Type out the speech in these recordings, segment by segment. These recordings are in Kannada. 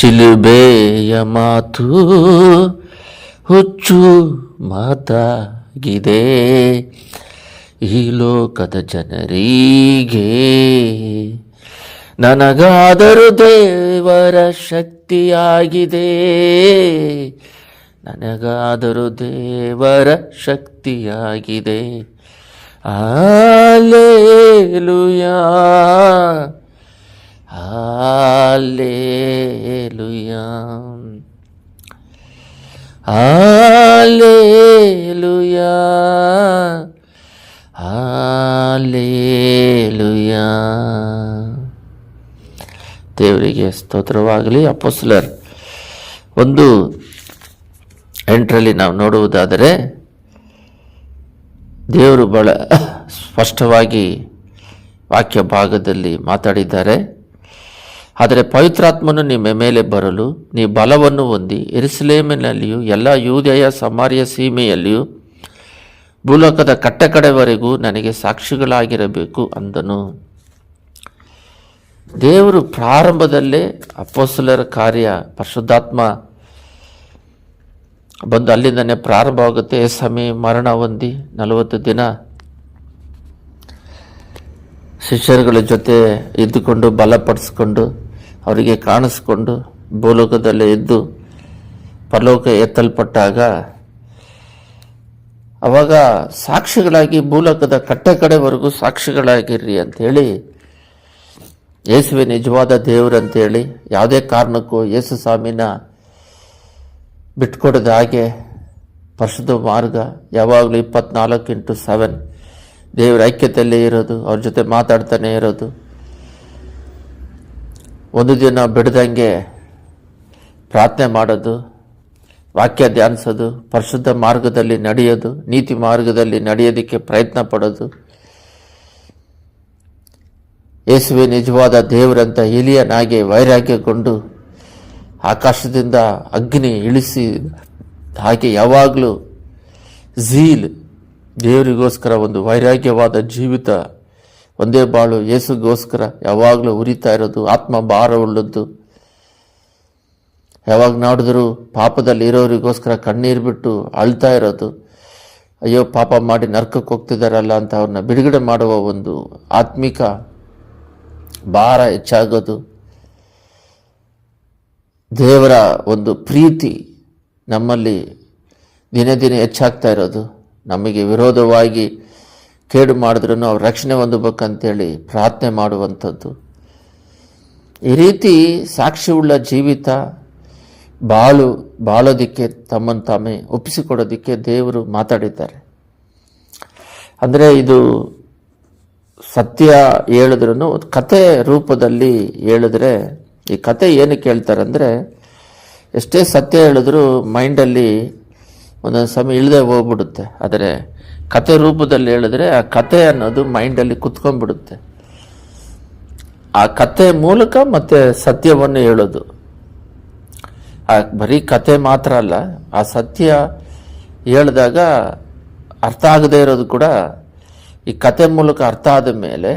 ಶಿಲುಬೆಯ ಮಾತು ಹುಚ್ಚು ಮಾತಾಗಿದೆ. ಈ ಲೋಕದ ಜನರಿಗೆ ನನಗಾದರೂ ದೇವರ ಶಕ್ತಿಯಾಗಿದೆ. ನನಗಾದರೂ ದೇವರ ಶಕ್ತಿಯಾಗಿದೆ. ಆಲೇಲುಯಾ ಆಲೇಲುಯಾ Hallelujah. Hallelujah. ದೇವರಿಗೆ ಸ್ತೋತ್ರವಾಗಲಿ ಅಪೋಸ್ಲರ್ ಒಂದು ಎಂಟ್ರಲ್ಲಿ ನಾವು ನೋಡುವುದಾದರೆ, ದೇವರು ಬಹಳ ಸ್ಪಷ್ಟವಾಗಿ ವಾಕ್ಯ ಭಾಗದಲ್ಲಿ ಮಾತಾಡಿದ್ದಾರೆ ಆದರೆ ಪವಿತ್ರಾತ್ಮನು ನಿಮ್ಮ ಮೇಲೆ ಬರಲು ನೀ ಬಲವನ್ನು ಹೊಂದಿ ಎರಿಸಲೇಮಿನಲ್ಲಿಯೂ ಎಲ್ಲ ಯೂದಯ ಸಮಾರ್ಯ ಸೀಮೆಯಲ್ಲಿಯೂ ಭೂಲೋಕದ ಕಟ್ಟಕಡೆವರೆಗೂ ನನಗೆ ಸಾಕ್ಷಿಗಳಾಗಿರಬೇಕು ಅಂದನು. ದೇವರು ಪ್ರಾರಂಭದಲ್ಲೇ ಅಪ್ಪೋಸಲರ ಕಾರ್ಯ ಪರಿಶುದ್ಧಾತ್ಮ ಬಂದು ಅಲ್ಲಿಂದನೇ ಪ್ರಾರಂಭವಾಗುತ್ತೆ. ಸಮಿ ಮರಣ ಹೊಂದಿ ನಲವತ್ತು ದಿನ ಶಿಷ್ಯರುಗಳ ಜೊತೆ ಇದ್ದುಕೊಂಡು ಬಲಪಡಿಸ್ಕೊಂಡು ಅವರಿಗೆ ಕಾಣಿಸ್ಕೊಂಡು ಭೂಲೋಕದಲ್ಲೇ ಇದ್ದು ಪರಲೋಕ ಎತ್ತಲ್ಪಟ್ಟಾಗ ಅವಾಗ ಸಾಕ್ಷಿಗಳಾಗಿ ಭೂಲೋಕದ ಕಟ್ಟೆ ಕಡೆವರೆಗೂ ಸಾಕ್ಷಿಗಳಾಗಿರ್ರಿ ಅಂಥೇಳಿ ಯೇಸುವೆ ನಿಜವಾದ ದೇವರಂತೇಳಿ ಯಾವುದೇ ಕಾರಣಕ್ಕೂ ಯೇಸು ಸ್ವಾಮಿನ ಬಿಟ್ಕೊಡದ ಹಾಗೆ ಪರಿಶುದ್ಧ ಮಾರ್ಗ ಯಾವಾಗಲೂ ಇಪ್ಪತ್ನಾಲ್ಕು ಇಂಟು ಸೆವೆನ್ ದೇವರ ಐಕ್ಯತೆಯಲ್ಲೇ ಇರೋದು, ಅವ್ರ ಜೊತೆ ಮಾತಾಡ್ತಾನೆ ಇರೋದು. ಒಂದು ದಿನ ಬಿಡದಂಗೆ ಪ್ರಾರ್ಥನೆ ಮಾಡೋದು, ವಾಕ್ಯ ಧ್ಯಾನಿಸೋದು, ಪರಿಶುದ್ಧ ಮಾರ್ಗದಲ್ಲಿ ನಡೆಯೋದು, ನೀತಿ ಮಾರ್ಗದಲ್ಲಿ ನಡೆಯೋದಕ್ಕೆ ಪ್ರಯತ್ನ ಪಡೋದು. ಯೇಸುವೆ, ನಿಜವಾದ ದೇವರಂತ ಹಿಲಿಯನಾಗಿ ವೈರಾಗ್ಯಗೊಂಡು ಆಕಾಶದಿಂದ ಅಗ್ನಿ ಇಳಿಸಿ, ಹಾಗೆ ಯಾವಾಗಲೂ ಝೀಲ್ ದೇವರಿಗೋಸ್ಕರ ಒಂದು ವೈರಾಗ್ಯವಾದ ಜೀವಿತ ಒಂದೇ ಬಾಳು ಯೇಸುಗೋಸ್ಕರ ಯಾವಾಗಲೂ ಉರಿತಾ ಇರೋದು, ಆತ್ಮ ಭಾರವುಳ್ಳದ್ದು. ಯಾವಾಗ ನೋಡಿದ್ರು ಪಾಪದಲ್ಲಿ ಇರೋರಿಗೋಸ್ಕರ ಕಣ್ಣೀರು ಬಿಟ್ಟು ಅಳ್ತಾ ಇರೋದು. ಅಯ್ಯೋ, ಪಾಪ ಮಾಡಿ ನರ್ಕಕ್ಕೆ ಹೋಗ್ತಿದ್ದಾರಲ್ಲ ಅಂತ ಅವ್ರನ್ನ ಬಿಡುಗಡೆ ಮಾಡುವ ಒಂದು ಆತ್ಮಿಕ ಭಾರ ಹೆಚ್ಚಾಗೋದು. ದೇವರ ಒಂದು ಪ್ರೀತಿ ನಮ್ಮಲ್ಲಿ ದಿನೇ ದಿನೇ ಹೆಚ್ಚಾಗ್ತಾ ಇರೋದು. ನಮಗೆ ವಿರೋಧವಾಗಿ ಕೇಡು ಮಾಡಿದ್ರೂ ಅವ್ರ ರಕ್ಷಣೆ ಹೊಂದಬೇಕಂತೇಳಿ ಪ್ರಾರ್ಥನೆ ಮಾಡುವಂಥದ್ದು. ಈ ರೀತಿ ಸಾಕ್ಷಿಯುಳ್ಳ ಜೀವಿತ ಬಾಳು ಬಾಳೋದಕ್ಕೆ ತಮ್ಮನ್ನು ತಾಮೇ ಒಪ್ಪಿಸಿಕೊಡೋದಕ್ಕೆ ದೇವರು ಮಾತಾಡಿದ್ದಾರೆ. ಅಂದರೆ ಇದು ಸತ್ಯ ಹೇಳಿದ್ರು ಕತೆ ರೂಪದಲ್ಲಿ ಹೇಳಿದ್ರೆ ಈ ಕತೆ ಏನಕ್ಕೆ ಹೇಳ್ತಾರೆ ಅಂದರೆ ಎಷ್ಟೇ ಸತ್ಯ ಹೇಳಿದ್ರು ಮೈಂಡಲ್ಲಿ ಒಂದೊಂದು ಸಮಯ ಇಳದೆ ಹೋಗ್ಬಿಡುತ್ತೆ. ಆದರೆ ಕತೆ ರೂಪದಲ್ಲಿ ಹೇಳಿದ್ರೆ ಆ ಕತೆ ಅನ್ನೋದು ಮೈಂಡಲ್ಲಿ ಕುತ್ಕೊಂಡ್ಬಿಡುತ್ತೆ. ಆ ಕತೆ ಮೂಲಕ ಮತ್ತೆ ಸತ್ಯವನ್ನು ಹೇಳೋದು. ಆ ಬರೀ ಕತೆ ಮಾತ್ರ ಅಲ್ಲ, ಆ ಸತ್ಯ ಹೇಳಿದಾಗ ಅರ್ಥ ಆಗದೇ ಇರೋದು ಕೂಡ ಈ ಕತೆ ಮೂಲಕ ಅರ್ಥ ಆದ ಮೇಲೆ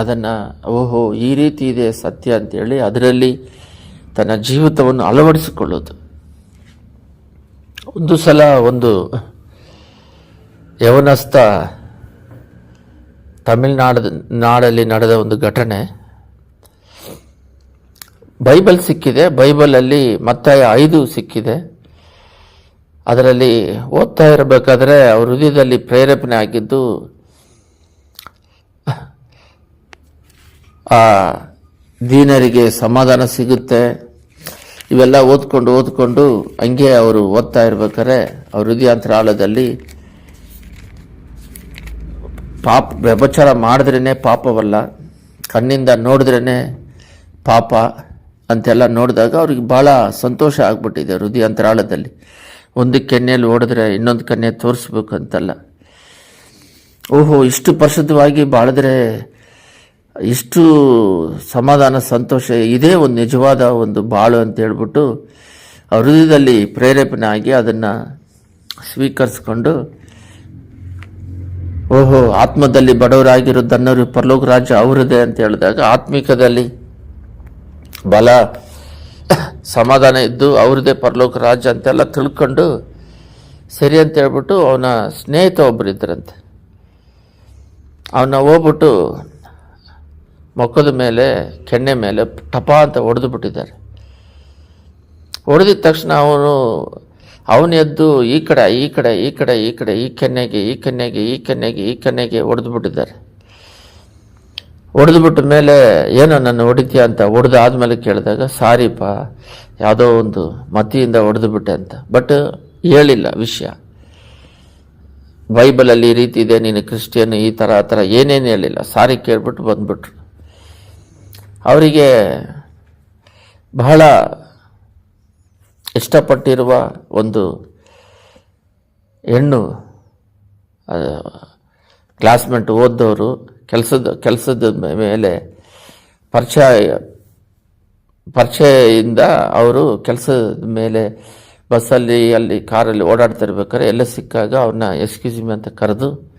ಅದನ್ನು, ಓಹೋ, ಈ ರೀತಿ ಇದೆ ಸತ್ಯ ಅಂತೇಳಿ ಅದರಲ್ಲಿ ತನ್ನ ಜೀವಿತವನ್ನು ಅಳವಡಿಸಿಕೊಳ್ಳೋದು. ಒಂದು ಸಲ ಒಂದು ಯವನಸ್ಥ ತಮಿಳುನಾಡ ನಾಡಲ್ಲಿ ನಡೆದ ಒಂದು ಘಟನೆ. ಬೈಬಲ್ ಸಿಕ್ಕಿದೆ. ಬೈಬಲಲ್ಲಿ ಮತ್ತಾಯ ಐದು ಸಿಕ್ಕಿದೆ. ಅದರಲ್ಲಿ ಓದ್ತಾ ಇರಬೇಕಾದ್ರೆ ಅವ್ರ ಹೃದಯದಲ್ಲಿ ಪ್ರೇರೇಪಣೆ ಆಗಿದ್ದು, ಆ ದೀನರಿಗೆ ಸಮಾಧಾನ ಸಿಗುತ್ತೆ. ಇವೆಲ್ಲ ಓದ್ಕೊಂಡು ಓದ್ಕೊಂಡು ಹಂಗೆ ಅವರು ಓದ್ತಾ ಇರ್ಬೇಕಾದ್ರೆ ಅವ್ರ ಹೃದಯಾಂತರಾಳದಲ್ಲಿ ಪಾಪ ವ್ಯಭಚಾರ ಮಾಡಿದ್ರೇ ಪಾಪವಲ್ಲ, ಕಣ್ಣಿಂದ ನೋಡಿದ್ರೇ ಪಾಪ ಅಂತೆಲ್ಲ ನೋಡಿದಾಗ ಅವ್ರಿಗೆ ಭಾಳ ಸಂತೋಷ ಆಗ್ಬಿಟ್ಟಿದೆ ಹೃದಯಾಂತರಾಳದಲ್ಲಿ ಒಂದು ಕೆನ್ನೆಯಲ್ಲಿ ಓಡಿದ್ರೆ ಇನ್ನೊಂದು ಕೆನ್ನೆ ತೋರಿಸ್ಬೇಕು ಅಂತಲ್ಲ ಓಹೋ, ಇಷ್ಟು ಪರಿಶುದ್ಧವಾಗಿ ಬಾಳಿದ್ರೆ ಇಷ್ಟು ಸಮಾಧಾನ, ಸಂತೋಷ, ಇದೇ ಒಂದು ನಿಜವಾದ ಒಂದು ಬಾಳು ಅಂತ ಹೇಳ್ಬಿಟ್ಟು ಹೃದಯದಲ್ಲಿ ಪ್ರೇರೇಪಣೆ ಆಗಿ ಅದನ್ನು ಸ್ವೀಕರಿಸ್ಕೊಂಡು ಓಹೋ, ಆತ್ಮದಲ್ಲಿ ಬಡವರಾಗಿರೋ ದನ್ನರು ಪರಲೋಕ ರಾಜ್ಯ ಅವರದೇ ಅಂತ ಹೇಳಿದಾಗ ಆತ್ಮಿಕದಲ್ಲಿ ಬಲ, ಸಮಾಧಾನ ಇದ್ದು ಅವ್ರದ್ದೇ ಪರಲೋಕ ರಾಜ್ಯ ಅಂತೆಲ್ಲ ತಿಳ್ಕೊಂಡು ಸರಿ ಅಂತ ಹೇಳ್ಬಿಟ್ಟು ಅವನ ಸ್ನೇಹಿತ ಒಬ್ಬರು ಇದ್ದರಂತೆ ಅವನ್ನ ಹೋಗ್ಬಿಟ್ಟು ಮೊಕ್ಕದ ಮೇಲೆ ಕೆಣ್ಣೆ ಮೇಲೆ ಟಪ ಅಂತ ಹೊಡೆದು ಬಿಟ್ಟಿದ್ದಾರೆ. ಹೊಡೆದಿದ ತಕ್ಷಣ ಅವನು ಅವನು ಎದ್ದು ಈ ಕಡೆ ಈ ಕಡೆ ಈ ಕಡೆ ಈ ಕಡೆ, ಈ ಕೆನ್ನೆಗೆ ಈ ಕೆನ್ನೆಗೆ ಈ ಕೆನ್ನೆಗೆ ಈ ಕೆನ್ನೆಗೆ ಹೊಡೆದು ಬಿಟ್ಟಿದ್ದಾರೆ. ಹೊಡೆದ್ಬಿಟ್ಟ ಮೇಲೆ ಏನೋ ನನ್ನ ಹೊಡಿತೀಯ ಅಂತ ಹೊಡೆದು ಆದಮೇಲೆ ಕೇಳಿದಾಗ, ಸಾರಿಪ್ಪ, ಯಾವುದೋ ಒಂದು ಮತಿಯಿಂದ ಹೊಡೆದು ಬಿಟ್ಟೆ ಅಂತ. ಬಟ್ ಹೇಳಿಲ್ಲ ವಿಷಯ. ಬೈಬಲಲ್ಲಿ ಈ ರೀತಿ ಇದೆ, ನೀನು ಕ್ರಿಶ್ಚಿಯನ್, ಈ ಥರ, ಆ ಥರ, ಏನೇನು ಹೇಳಿಲ್ಲ. ಸಾರಿ ಕೇಳ್ಬಿಟ್ಟು ಬಂದ್ಬಿಟ್ರು. ಅವರಿಗೆ ಬಹಳ ಇಷ್ಟಪಟ್ಟಿರುವ ಒಂದು ಹೆಣ್ಣು ಕ್ಲಾಸ್ಮೇಟ್ ಓದ್ದವರು ಕೆಲಸದ ಕೆಲಸದ ಮೇಲೆ ಪರಿಚಯ, ಪರಿಚಯದಿಂದ ಅವರು ಕೆಲಸದ ಮೇಲೆ ಬಸ್ಸಲ್ಲಿ, ಅಲ್ಲಿ, ಕಾರಲ್ಲಿ ಓಡಾಡ್ತಿರ್ಬೇಕಾದ್ರೆ ಎಲ್ಲ ಸಿಕ್ಕಾಗ ಅವ್ರನ್ನ ಎಕ್ಸ್ಕ್ಯೂಸ್ ಅಂತ ಕರೆದು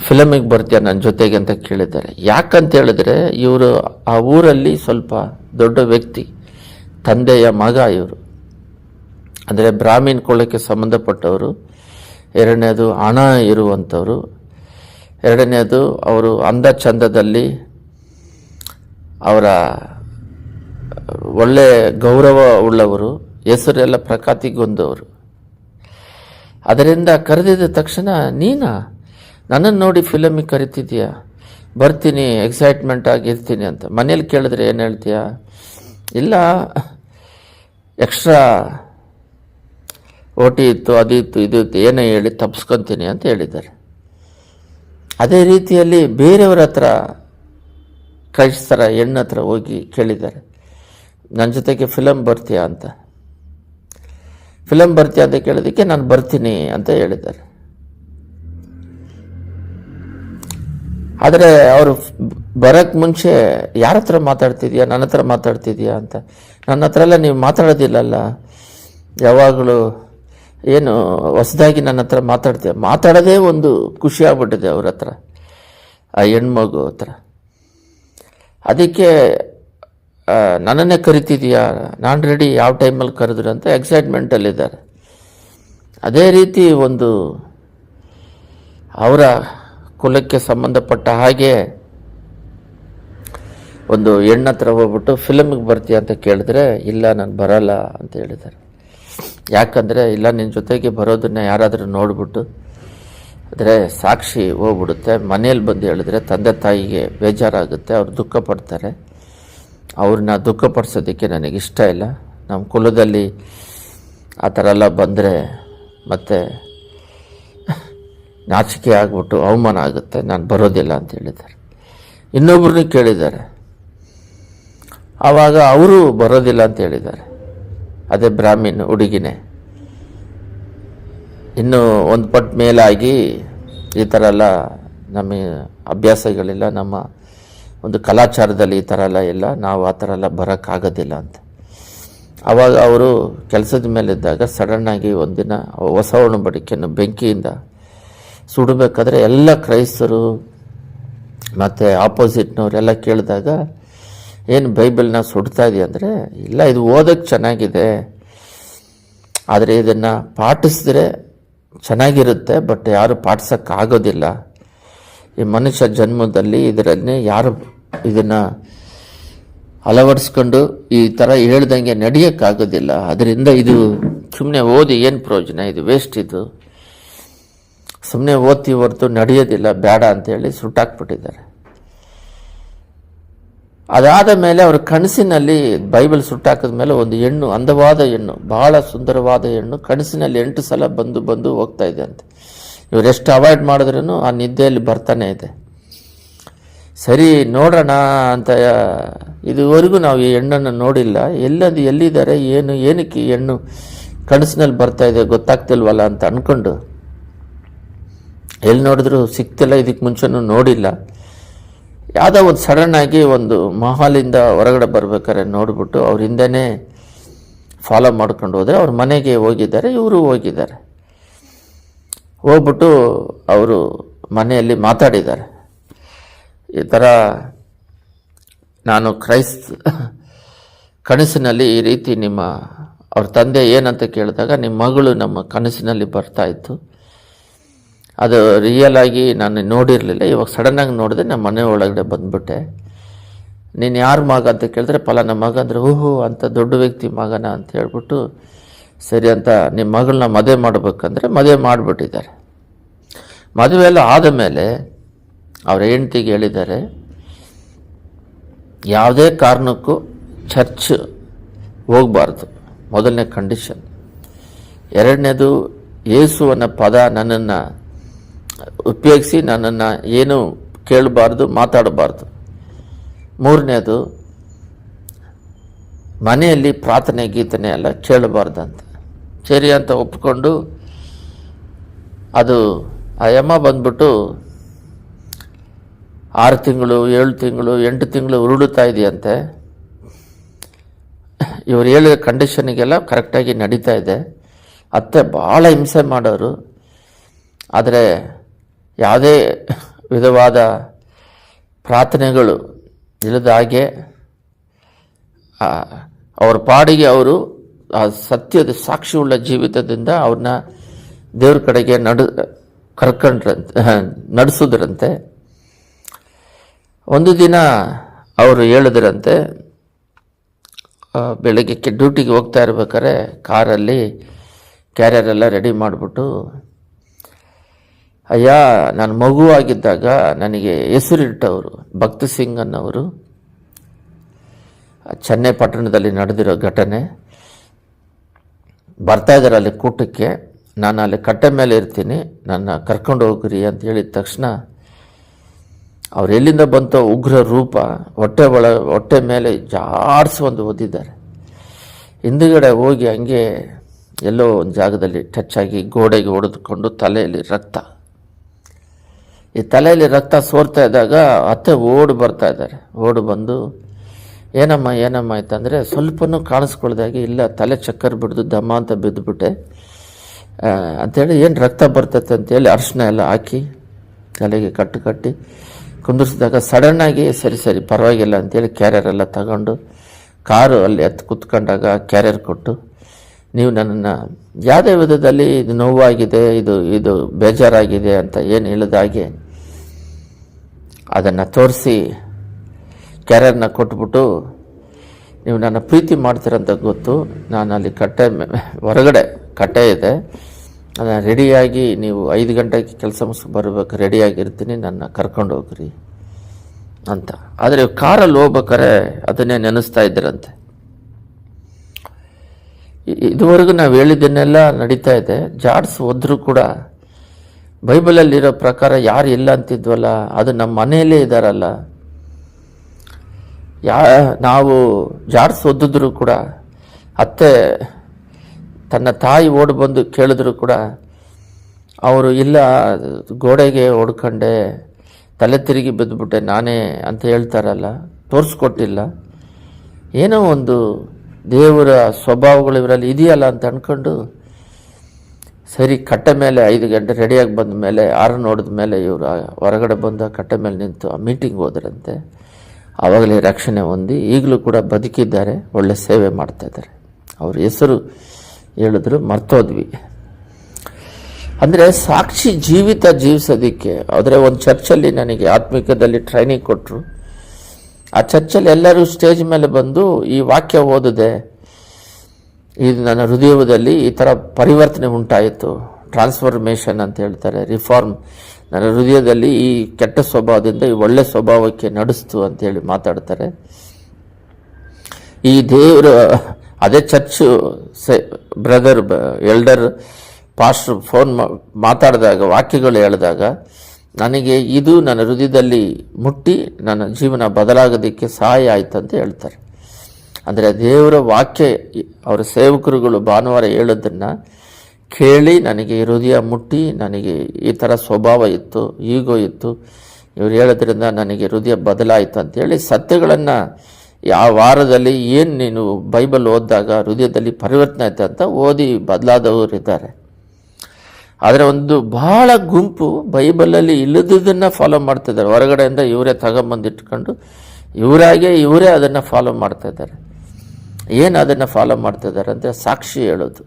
ಫಿಲಮಿಗೆ ಬರ್ತೀಯ ನನ್ನ ಜೊತೆಗೆ? ಅಂತ ಕೇಳಿದ್ದಾರೆ. ಯಾಕಂತ ಹೇಳಿದ್ರೆ ಇವರು ಆ ಊರಲ್ಲಿ ಸ್ವಲ್ಪ ದೊಡ್ಡ ವ್ಯಕ್ತಿ. ತಂದೆಯ ಮಗ ಇವರು. ಅಂದರೆ ಬ್ರಾಹ್ಮಣ ಕುಲಕ್ಕೆ ಸಂಬಂಧಪಟ್ಟವರು. ಎರಡನೇದು ಹಣ ಇರುವಂಥವರು. ಎರಡನೇದು ಅವರು ಅಂದ ಚಂದದಲ್ಲಿ ಅವರ ಒಳ್ಳೆ ಗೌರವ ಉಳ್ಳವರು, ಹೆಸರೆಲ್ಲ ಪ್ರಖ್ಯಾತಿಗೊಂದವರು ಅದರಿಂದ ಕರೆದಿದ್ದ ತಕ್ಷಣ, ನೀನಾ, ನನ್ನನ್ನು ನೋಡಿ ಫಿಲಮಿಗೆ ಕರಿತಿದ್ಯಾ ಬರ್ತೀನಿ ಎಕ್ಸೈಟ್ಮೆಂಟ್ ಆಗಿರ್ತೀನಿ ಅಂತ. ಮನೇಲಿ ಕೇಳಿದ್ರೆ ಏನು ಹೇಳ್ತೀಯ? ಇಲ್ಲ. ಎಕ್ಸ್ಟ್ರಾ ಓಟಿ ಇತ್ತು, ಅದು ಇತ್ತು, ಇದು ಇತ್ತು, ಏನೇ ಹೇಳಿ ತಪ್ಸ್ಕೊತೀನಿ ಅಂತ ಹೇಳಿದ್ದಾರೆ. ಅದೇ ರೀತಿಯಲ್ಲಿ ಬೇರೆಯವರ ಹತ್ರ ಕ್ರೈಸ್ತರ ಹೆಣ್ಣ ಹತ್ರ ಹೋಗಿ ಕೇಳಿದ್ದಾರೆ. ನನ್ನ ಜೊತೆಗೆ ಫಿಲಮ್ ಬರ್ತೀಯಾ ಅಂತ. ಫಿಲಮ್ ಬರ್ತೀಯಾ ಅಂತ ಕೇಳೋದಕ್ಕೆ ನಾನು ಬರ್ತೀನಿ ಅಂತ ಹೇಳಿದ್ದಾರೆ. ಆದರೆ ಅವರು ಬರೋಕ್ಕೆ ಮುಂಚೆ ಯಾರ ಹತ್ರ ಮಾತಾಡ್ತಿದ್ಯಾ? ನನ್ನ ಹತ್ರ ಮಾತಾಡ್ತಿದ್ಯಾ ಅಂತ. ನನ್ನ ಹತ್ರ ಎಲ್ಲ ನೀವು ಮಾತಾಡೋದಿಲ್ಲಲ್ಲ. ಯಾವಾಗಲೂ ಏನು ಹೊಸದಾಗಿ ನನ್ನ ಹತ್ರ ಮಾತಾಡ್ತೀಯ? ಮಾತಾಡೋದೇ ಒಂದು ಖುಷಿ ಆಗ್ಬಿಟ್ಟಿದೆ ಅವ್ರ ಹತ್ರ. ಆ ಹೆಣ್ಮಗು ಹತ್ರ. ಅದಕ್ಕೆ ನನ್ನನ್ನೇ ಕರಿತಿದೀಯಾ? ನಾನು ರೆಡಿ ಯಾವ ಟೈಮಲ್ಲಿ ಕರೆದ್ರು ಅಂತ ಎಕ್ಸೈಟ್ಮೆಂಟಲ್ಲಿದ್ದಾರೆ ಅದೇ ರೀತಿ ಒಂದು ಅವರ ಕುಲಕ್ಕೆ ಸಂಬಂಧಪಟ್ಟ ಹಾಗೆ ಒಂದು ಹೆಣ್ಣತ್ರ ಹೋಗ್ಬಿಟ್ಟು ಫಿಲಮಿಗೆ ಬರ್ತೀಯ ಅಂತ ಕೇಳಿದ್ರೆ, ಇಲ್ಲ, ನಾನು ಬರಲ್ಲ ಅಂತ ಹೇಳಿದ್ದಾರೆ. ಯಾಕಂದರೆ, ಇಲ್ಲ ನಿನ್ನ ಜೊತೆಗೆ ಬರೋದನ್ನ ಯಾರಾದರೂ ನೋಡ್ಬಿಟ್ಟು ಆದರೆ ಸಾಕ್ಷಿ ಹೋಗ್ಬಿಡುತ್ತೆ. ಮನೆಯಲ್ಲಿ ಬಂದು ಹೇಳಿದ್ರೆ ತಂದೆ ತಾಯಿಗೆ ಬೇಜಾರಾಗುತ್ತೆ, ಅವ್ರು ದುಃಖ ಪಡ್ತಾರೆ. ಅವ್ರನ್ನ ದುಃಖಪಡಿಸೋದಕ್ಕೆ ನನಗೆ ನನಗಿಷ್ಟ ಇಲ್ಲ. ನಮ್ಮ ಕುಲದಲ್ಲಿ ಆ ಥರ ಎಲ್ಲ ಬಂದರೆ ಮತ್ತೆ ನಾಚಿಕೆ ಆಗಿಬಿಟ್ಟು ಅವಮಾನ ಆಗುತ್ತೆ, ನಾನು ಬರೋದಿಲ್ಲ ಅಂತ ಹೇಳಿದ್ದಾರೆ. ಇನ್ನೊಬ್ಬರನ್ನ ಕೇಳಿದ್ದಾರೆ. ಆವಾಗ ಅವರು ಬರೋದಿಲ್ಲ ಅಂತ ಹೇಳಿದ್ದಾರೆ. ಅದೇ ಬ್ರಾಹ್ಮಣ ಹುಡುಗಿನೇ. ಇನ್ನು ಒಂದು ಪಟ್ಟು ಮೇಲಾಗಿ ಈ ಥರ ಎಲ್ಲ ನಮ್ಮ ಅಭ್ಯಾಸಗಳಿಲ್ಲ, ನಮ್ಮ ಒಂದು ಕಲಾಚಾರದಲ್ಲಿ ಈ ಥರ ಎಲ್ಲ ಇಲ್ಲ, ನಾವು ಆ ಥರ ಎಲ್ಲ ಬರೋಕ್ಕಾಗೋದಿಲ್ಲ ಅಂತ. ಆವಾಗ ಅವರು ಕೆಲಸದ ಮೇಲಿದ್ದಾಗ ಸಡನ್ನಾಗಿ ಒಂದಿನ ಹೊಸ ಒಣಬಡಿಕೆಯನ್ನು ಬೆಂಕಿಯಿಂದ ಸುಡಬೇಕಾದ್ರೆ ಎಲ್ಲ ಕ್ರೈಸ್ತರು ಮತ್ತು ಆಪೋಸಿಟ್ನವರೆಲ್ಲ ಕೇಳಿದಾಗ, ಏನು ಬೈಬಲ್ನ ಸುಡ್ತಾ ಇದೆಯಾ? ಅಂದರೆ, ಇಲ್ಲ, ಇದು ಓದೋಕ್ಕೆ ಚೆನ್ನಾಗಿದೆ. ಆದರೆ ಇದನ್ನು ಪಾಠಿಸಿದ್ರೆ ಚೆನ್ನಾಗಿರುತ್ತೆ, ಬಟ್ ಯಾರು ಪಾಠಿಸೋಕ್ಕಾಗೋದಿಲ್ಲ. ಈ ಮನುಷ್ಯ ಜನ್ಮದಲ್ಲಿ ಇದರಲ್ಲಿ ಯಾರು ಇದನ್ನು ಅಳವಡಿಸ್ಕೊಂಡು ಈ ಥರ ಹೇಳ್ದಂಗೆ ನಡೆಯೋಕ್ಕಾಗೋದಿಲ್ಲ. ಅದರಿಂದ ಇದು ಸುಮ್ಮನೆ ಓದಿ ಏನು ಪ್ರಯೋಜನ? ಇದು ವೇಸ್ಟ್ ಇದು. ಸುಮ್ಮನೆ ಓದ್ತೀವಿ ಹೊರತು ನಡೆಯೋದಿಲ್ಲ, ಬೇಡ ಅಂತೇಳಿ ಸುಟ್ಟಾಕ್ಬಿಟ್ಟಿದ್ದಾರೆ. ಅದಾದ ಮೇಲೆ ಅವರ ಕನಸಿನಲ್ಲಿ ಬೈಬಲ್ ಸುಟ್ಟಾಕಿದ ಮೇಲೆ ಒಂದು ಹೆಣ್ಣು, ಅಂದವಾದ ಹೆಣ್ಣು, ಬಹಳ ಸುಂದರವಾದ ಹೆಣ್ಣು ಕನಸಿನಲ್ಲಿ ಎಂಟು ಸಲ ಬಂದು ಬಂದು ಹೋಗ್ತಾ ಇದೆ ಅಂತ. ಇವರೆಷ್ಟು ಅವಾಯ್ಡ್ ಮಾಡಿದ್ರೂ ಆ ನಿದ್ದೆಯಲ್ಲಿ ಬರ್ತಾನೆ ಇದೆ. ಸರಿ, ನೋಡೋಣ ಅಂತ, ಇದುವರೆಗೂ ನಾವು ಈ ಹೆಣ್ಣನ್ನು ನೋಡಿಲ್ಲ. ಎಲ್ಲದು ಎಲ್ಲಿದ್ದಾರೆ, ಏನು, ಏನಕ್ಕೆ ಹೆಣ್ಣು ಕನಸಿನಲ್ಲಿ ಬರ್ತಾ ಇದೆ ಗೊತ್ತಾಗ್ತಿಲ್ವಲ್ಲ ಅಂತ ಅಂದ್ಕೊಂಡು ಎಲ್ಲಿ ನೋಡಿದ್ರು ಸಿಕ್ತಿಲ್ಲ, ಇದಕ್ಕೆ ಮುಂಚೆನೂ ನೋಡಿಲ್ಲ. ಯಾವುದೋ ಒಂದು ಸಡನ್ ಆಗಿ ಒಂದು ಮಹಾಲಿಂದ ಹೊರಗಡೆ ಬರ್ಬೇಕಾದ್ರೆ ನೋಡಿಬಿಟ್ಟು ಅವ್ರ ಹಿಂದೆನೇ ಫಾಲೋ ಮಾಡ್ಕೊಂಡು ಹೋದರೆ ಅವ್ರ ಮನೆಗೆ ಹೋಗಿದ್ದಾರೆ, ಇವರು ಹೋಗಿದ್ದಾರೆ. ಹೋಗ್ಬಿಟ್ಟು ಅವರು ಮನೆಯಲ್ಲಿ ಮಾತಾಡಿದ್ದಾರೆ. ಈ ಥರ ನಾನು ಕ್ರೈಸ್ತ ಕನಸಿನಲ್ಲಿ ಈ ರೀತಿ ನಿಮ್ಮ ಅವ್ರ ತಂದೆ ಏನಂತ ಕೇಳಿದಾಗ ನಿಮ್ಮ ಮಗಳು ನಮ್ಮ ಕನಸಿನಲ್ಲಿ ಬರ್ತಾ ಇತ್ತು. ಅದು ರಿಯಲ್ ಆಗಿ ನಾನು ನೋಡಿರಲಿಲ್ಲ. ಇವಾಗ ಸಡನ್ನಾಗಿ ನೋಡಿದೆ ನಮ್ಮ ಮನೆ ಒಳಗಡೆ ಬಂದ್ಬಿಟ್ಟೆ. ನೀನು ಯಾರು ಮಗ ಅಂತ ಕೇಳಿದ್ರೆ ಫಲಾನ ಮಗ ಅಂದರೆ, ಓಹೋ, ಅಂತ ದೊಡ್ಡ ವ್ಯಕ್ತಿ ಮಗನ ಅಂತ ಹೇಳ್ಬಿಟ್ಟು, ಸರಿ ಅಂತ ನಿಮ್ಮ ಮಗಳನ್ನ ಮದುವೆ ಮಾಡಬೇಕಂದ್ರೆ ಮದುವೆ ಮಾಡಿಬಿಟ್ಟಿದ್ದಾರೆ. ಮದುವೆ ಎಲ್ಲ ಆದ ಮೇಲೆ ಅವ್ರ ಹೆಂಡ್ತಿಗೆ ಹೇಳಿದ್ದಾರೆ, ಯಾವುದೇ ಕಾರಣಕ್ಕೂ ಚರ್ಚ್ ಹೋಗಬಾರ್ದು. ಮೊದಲನೇ ಕಂಡೀಷನ್ ಎರಡನೇದು ಯೇಸು ಅನ್ನೋ ಪದ ನನ್ನನ್ನು ಉಪಯೋಗಿಸಿ ನನ್ನನ್ನು ಏನು ಕೇಳಬಾರ್ದು, ಮಾತಾಡಬಾರ್ದು. ಮೂರನೇದು, ಮನೆಯಲ್ಲಿ ಪ್ರಾರ್ಥನೆ ಗೀತನೆ ಎಲ್ಲ ಕೇಳಬಾರ್ದಂತೆ. ಸರಿ ಅಂತ ಒಪ್ಕೊಂಡು ಅದು ಆ ಯಮ ಬಂದ್ಬಿಟ್ಟು ಆರು ತಿಂಗಳು, ಏಳು ತಿಂಗಳು, ಎಂಟು ತಿಂಗಳು ಉರುಳುತ್ತಾ ಇದೆಯಂತೆ. ಇವ್ರು ಹೇಳಿದ ಕಂಡೀಷನಿಗೆಲ್ಲ ಕರೆಕ್ಟಾಗಿ ನಡೀತಾ ಇದೆ. ಅತ್ತೆ ಭಾಳ ಹಿಂಸೆ ಮಾಡೋರು. ಆದರೆ ಯಾವುದೇ ವಿಧವಾದ ಪ್ರಾರ್ಥನೆಗಳು ಇಲ್ಲದಾಗೆ ಅವ್ರ ಪಾಡಿಗೆ ಅವರು ಆ ಸತ್ಯದ ಸಾಕ್ಷಿಯುಳ್ಳ ಜೀವಿತದಿಂದ ಅವ್ರನ್ನ ದೇವ್ರ ಕಡೆಗೆ ನಡು, ಕರ್ಕೊಂಡ್ರಂತೆ ನಡೆಸಿದ್ರಂತೆ. ಒಂದು ದಿನ ಅವರು ಹೇಳಿದ್ರಂತೆ ಬೆಳಗ್ಗೆ ಡ್ಯೂಟಿಗೆ ಹೋಗ್ತಾ ಇರ್ಬೇಕಾದ್ರೆ ಕಾರಲ್ಲಿ ಕ್ಯಾರಿಯರೆಲ್ಲ ರೆಡಿ ಮಾಡಿಬಿಟ್ಟು ಅಯ್ಯ, ನಾನು ಮಗುವಾಗಿದ್ದಾಗ ನನಗೆ ಹೆಸರಿಟ್ಟವರು ಭಕ್ತ ಸಿಂಗ್ ಅನ್ನವರು ಚೆನ್ನೈ ಪಟ್ಟಣದಲ್ಲಿ ನಡೆದಿರೋ ಘಟನೆ. ಬರ್ತಾ ಇದ್ದಾರೆ ಅಲ್ಲಿ ಕೂಟಕ್ಕೆ. ನಾನು ಅಲ್ಲಿ ಕಟ್ಟೆ ಮೇಲೆ ಇರ್ತೀನಿ. ನನ್ನ ಕರ್ಕೊಂಡು ಹೋಗ್ರಿ ಅಂತ ಹೇಳಿದ ತಕ್ಷಣ ಅವ್ರು ಎಲ್ಲಿಂದ ಬಂತ ಉಗ್ರ ರೂಪ ಹೊಟ್ಟೆ ಒಳ, ಹೊಟ್ಟೆ ಮೇಲೆ ಜಾಡ್ಸ್ ಒಂದು ಓದಿದ್ದಾರೆ. ಹಿಂದುಗಡೆ ಹೋಗಿ ಹಂಗೆ ಎಲ್ಲೋ ಒಂದು ಜಾಗದಲ್ಲಿ ಟಚ್ ಆಗಿ ಗೋಡೆಗೆ ಹೊಡೆದುಕೊಂಡು ತಲೆಯಲ್ಲಿ ರಕ್ತ. ಈ ತಲೆಯಲ್ಲಿ ರಕ್ತ ಸೋರ್ತಾ ಇದ್ದಾಗ ಅತ್ತೆ ಓಡಿ ಬರ್ತಾ ಇದ್ದಾರೆ. ಓಡಿ ಬಂದು, ಏನಮ್ಮ ಏನಮ್ಮ ಆಯ್ತಂದರೆ ಸ್ವಲ್ಪನೂ ಕಾಣಿಸ್ಕೊಳ್ದಾಗೆ ಇಲ್ಲ, ತಲೆ ಚಕ್ಕರ್ ಬಿಡ್ದು ದಮ್ಮ ಅಂತ ಬಿದ್ದುಬಿಟ್ಟೆ ಅಂಥೇಳಿ ಏನು ರಕ್ತ ಬರ್ತೈತೆ ಅಂತೇಳಿ ಅರಿಶಿನ ಎಲ್ಲ ಹಾಕಿ ತಲೆಗೆ ಕಟ್ಟು ಕಟ್ಟಿ ಕುಂದಿರ್ಸಿದಾಗ ಸಡನ್ನಾಗಿ ಸರಿ ಸರಿ, ಪರವಾಗಿಲ್ಲ ಅಂತೇಳಿ ಕ್ಯಾರಿಯರ್ ಎಲ್ಲ ತಗೊಂಡು ಕಾರು ಅಲ್ಲಿ ಎತ್ತು ಕುತ್ಕೊಂಡಾಗ ಕ್ಯಾರಿಯರ್ ಕೊಟ್ಟು, ನೀವು ನನ್ನನ್ನು ಯಾವುದೇ ವಿಧದಲ್ಲಿ ಇದು ನೋವಾಗಿದೆ, ಇದು ಇದು ಬೇಜಾರಾಗಿದೆ ಅಂತ ಏನು ಹೇಳಿದ ಹಾಗೆ ಅದನ್ನು ತೋರಿಸಿ ಕ್ಯಾರನ್ನ ಕೊಟ್ಬಿಟ್ಟು ನೀವು ನನ್ನ ಪ್ರೀತಿ ಮಾಡ್ತೀರಂತ ಗೊತ್ತು. ನಾನು ಅಲ್ಲಿ ಕಟ್ಟೆ ಹೊರಗಡೆ ಕಟ್ಟೆ ಇದೆ. ಅದನ್ನು ರೆಡಿಯಾಗಿ ನೀವು ಐದು ಗಂಟೆಗೆ ಕೆಲಸ ಮುಗಿಸಿ ಬರಬೇಕು, ರೆಡಿಯಾಗಿರ್ತೀನಿ, ನನ್ನ ಕರ್ಕೊಂಡು ಹೋಗ್ರಿ ಅಂತ. ಆದರೆ ಕಾರಲ್ಲಿ ಹೋಗ್ಬೇಕಾರೆ ಅದನ್ನೇ ನೆನೆಸ್ತಾ ಇದ್ದರಂತೆ. ಇದುವರೆಗೂ ನಾವು ಹೇಳಿದ್ದನ್ನೆಲ್ಲ ನಡೀತಾ ಇದೆ. ಜಾಡ್ಸ್ ಹೋದ್ರೂ ಕೂಡ ಬೈಬಲಲ್ಲಿರೋ ಪ್ರಕಾರ ಯಾರು ಇಲ್ಲ ಅಂತಿದ್ವಲ್ಲ, ಅದು ನಮ್ಮ ಮನೆಯಲ್ಲೇ ಇದ್ದಾರಲ್ಲ ಯಾ, ನಾವು ಜಾಡ್ಸ್ ಒದ್ದಿದ್ರು ಕೂಡ, ಅತ್ತೆ ತನ್ನ ತಾಯಿ ಓಡಿ ಬಂದು ಕೇಳಿದ್ರು ಕೂಡ, ಅವರು ಇಲ್ಲ, ಗೋಡೆಗೆ ಓಡ್ಕೊಂಡೆ, ತಲೆ ತಿರುಗಿ ಬಿದ್ದುಬಿಟ್ಟೆ ನಾನೇ ಅಂತ ಹೇಳ್ತಾರಲ್ಲ, ತೋರಿಸ್ಕೊಟ್ಟಿಲ್ಲ. ಏನೋ ಒಂದು ದೇವರ ಸ್ವಭಾವಗಳು ಇವರಲ್ಲಿ ಇದೆಯಲ್ಲ ಅಂತ ಅಂದ್ಕೊಂಡು ಸರಿ, ಕಟ್ಟೆ ಮೇಲೆ ಐದು ಗಂಟೆ ರೆಡಿಯಾಗಿ ಬಂದ ಮೇಲೆ, ಆರು ನೋಡಿದ ಮೇಲೆ ಇವರು ಹೊರಗಡೆ ಬಂದ ಕಟ್ಟೆ ಮೇಲೆ ನಿಂತು ಆ ಮೀಟಿಂಗ್ ಹೋದ್ರಂತೆ. ಆವಾಗಲೇ ರಕ್ಷಣೆ ಹೊಂದಿ ಈಗಲೂ ಕೂಡ ಬದುಕಿದ್ದಾರೆ, ಒಳ್ಳೆ ಸೇವೆ ಮಾಡ್ತಾಯಿದ್ದಾರೆ ಅವ್ರ ಹೆಸರು ಹೇಳಿದ್ರು ಮರ್ತೋದ್ವಿ. ಅಂದರೆ ಸಾಕ್ಷಿ ಜೀವಿತ ಜೀವಿಸೋದಕ್ಕೆ, ಆದರೆ ಒಂದು ಚರ್ಚಲ್ಲಿ ನನಗೆ ಆತ್ಮಿಕದಲ್ಲಿ ಟ್ರೈನಿಂಗ್ ಕೊಟ್ಟರು ಆ ಚರ್ಚಲ್ಲಿ ಎಲ್ಲರೂ ಸ್ಟೇಜ್ ಮೇಲೆ ಬಂದು ಈ ವಾಕ್ಯ ಓದಿದೆ ಇದು ನನ್ನ ಹೃದಯದಲ್ಲಿ ಈ ಥರ ಪರಿವರ್ತನೆ ಉಂಟಾಯಿತು. ಟ್ರಾನ್ಸ್ಫಾರ್ಮೇಷನ್ ಅಂತ ಹೇಳ್ತಾರೆ ರಿಫಾರ್ಮ್ ನನ್ನ ಹೃದಯದಲ್ಲಿ ಈ ಕೆಟ್ಟ ಸ್ವಭಾವದಿಂದ ಈ ಒಳ್ಳೆ ಸ್ವಭಾವಕ್ಕೆ ನಡೆಸ್ತು ಅಂತೇಳಿ ಮಾತಾಡ್ತಾರೆ. ಈ ದೇವರ, ಅದೇ church brother elder pastor phone ಮಾತಾಡಿದಾಗ, ವಾಕ್ಯಗಳು ಹೇಳಿದಾಗ, ನನಗೆ ಇದು ನನ್ನ ಹೃದಯದಲ್ಲಿ ಮುಟ್ಟಿ, ನನ್ನ ಜೀವನ ಬದಲಾಗೋದಕ್ಕೆ ಸಹಾಯ ಆಯಿತು ಅಂತ ಹೇಳ್ತಾರೆ. ಅಂದರೆ ದೇವರ ವಾಕ್ಯ ಅವರ ಸೇವಕರುಗಳು ಭಾನುವಾರ ಹೇಳೋದನ್ನು ಕೇಳಿ ನನಗೆ ಹೃದಯ ಮುಟ್ಟಿ, ನನಗೆ ಈ ಥರ ಸ್ವಭಾವ ಇತ್ತು, ಈಗೋ ಇತ್ತು. ಇವ್ರು ಹೇಳೋದ್ರಿಂದ ನನಗೆ ಹೃದಯ ಬದಲಾಯಿತು ಅಂತೇಳಿ ಸತ್ಯಗಳನ್ನು ಯಾವ ವಾರದಲ್ಲಿ ಏನು ನೀನು ಬೈಬಲ್ ಓದಿದಾಗ ಹೃದಯದಲ್ಲಿ ಪರಿವರ್ತನೆ ಆಯ್ತು ಅಂತ ಓದಿ ಬದಲಾದವರು ಇದ್ದಾರೆ. ಆದರೆ ಒಂದು ಬಹಳ ಗುಂಪು ಬೈಬಲಲ್ಲಿ ಇಲ್ಲದನ್ನು ಫಾಲೋ ಮಾಡ್ತಿದ್ದಾರೆ ಹೊರಗಡೆಯಿಂದ ಇವರೇ ತಗೊಂಬಂದಿಟ್ಕೊಂಡು ಇವರಾಗೆ ಇವರೇ ಅದನ್ನು ಫಾಲೋ ಮಾಡ್ತಾ ಇದ್ದಾರೆ. ಏನು ಅದನ್ನು ಫಾಲೋ ಮಾಡ್ತಿದ್ದಾರೆ ಅಂದರೆ ಸಾಕ್ಷಿ ಹೇಳೋದು.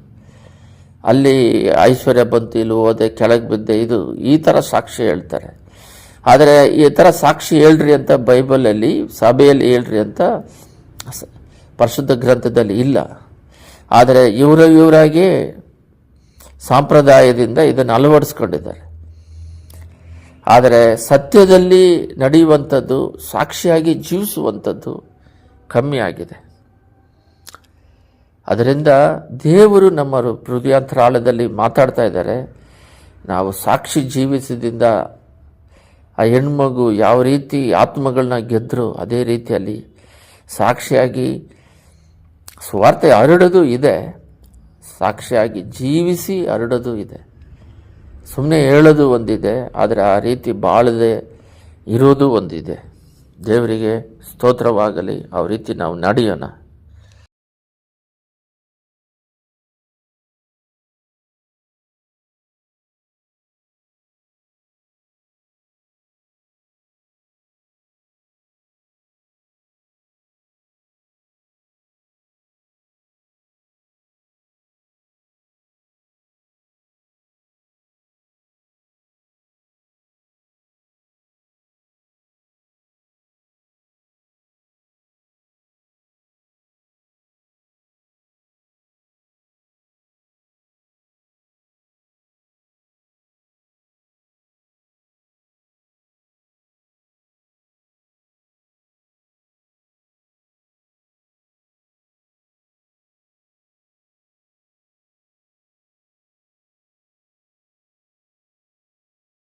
ಅಲ್ಲಿ ಐಶ್ವರ್ಯ ಬಂತು, ಇಲ್ಲಿ ಹೋದೆ, ಕೆಳಗೆ ಬಿದ್ದೆ, ಇದು ಈ ಥರ ಸಾಕ್ಷಿ ಹೇಳ್ತಾರೆ. ಆದರೆ ಈ ಥರ ಸಾಕ್ಷಿ ಹೇಳ್ರಿ ಅಂತ ಬೈಬಲಲ್ಲಿ ಸಭೆಯಲ್ಲಿ ಹೇಳ್ರಿ ಅಂತ ಪರಿಶುದ್ಧ ಗ್ರಂಥದಲ್ಲಿ ಇಲ್ಲ. ಆದರೆ ಇವರ ಇವರಾಗಿ ಸಾಂಪ್ರದಾಯದಿಂದ ಇದನ್ನು ಅಳವಡಿಸ್ಕೊಂಡಿದ್ದಾರೆ. ಆದರೆ ಸತ್ಯದಲ್ಲಿ ನಡೆಯುವಂಥದ್ದು, ಸಾಕ್ಷಿಯಾಗಿ ಜೀವಿಸುವಂಥದ್ದು ಕಮ್ಮಿ ಆಗಿದೆ. ಅದರಿಂದ ದೇವರು ನಮ್ಮ ಹೃದಯಾಂತರಾಳದಲ್ಲಿ ಮಾತಾಡ್ತಾ ಇದ್ದಾರೆ. ನಾವು ಸಾಕ್ಷಿ ಜೀವಿಸಿದಿಂದ ಆ ಹೆಣ್ಮಗು ಯಾವ ರೀತಿ ಆತ್ಮಗಳನ್ನ ಗೆದ್ದರು ಅದೇ ರೀತಿಯಲ್ಲಿ ಸಾಕ್ಷಿಯಾಗಿ ಸ್ವಾರ್ಥ ಹರಡೋದು ಇದೆ. ಸಾಕ್ಷಿಯಾಗಿ ಜೀವಿಸಿ ಹರಡೋದು ಇದೆ. ಸುಮ್ಮನೆ ಹೇಳೋದು ಒಂದಿದೆ, ಆದರೆ ಆ ರೀತಿ ಬಾಳದೆ ಇರೋದು ಒಂದಿದೆ. ದೇವರಿಗೆ ಸ್ತೋತ್ರವಾಗಲಿ, ಆ ರೀತಿ ನಾವು ನಡೆಯೋಣ.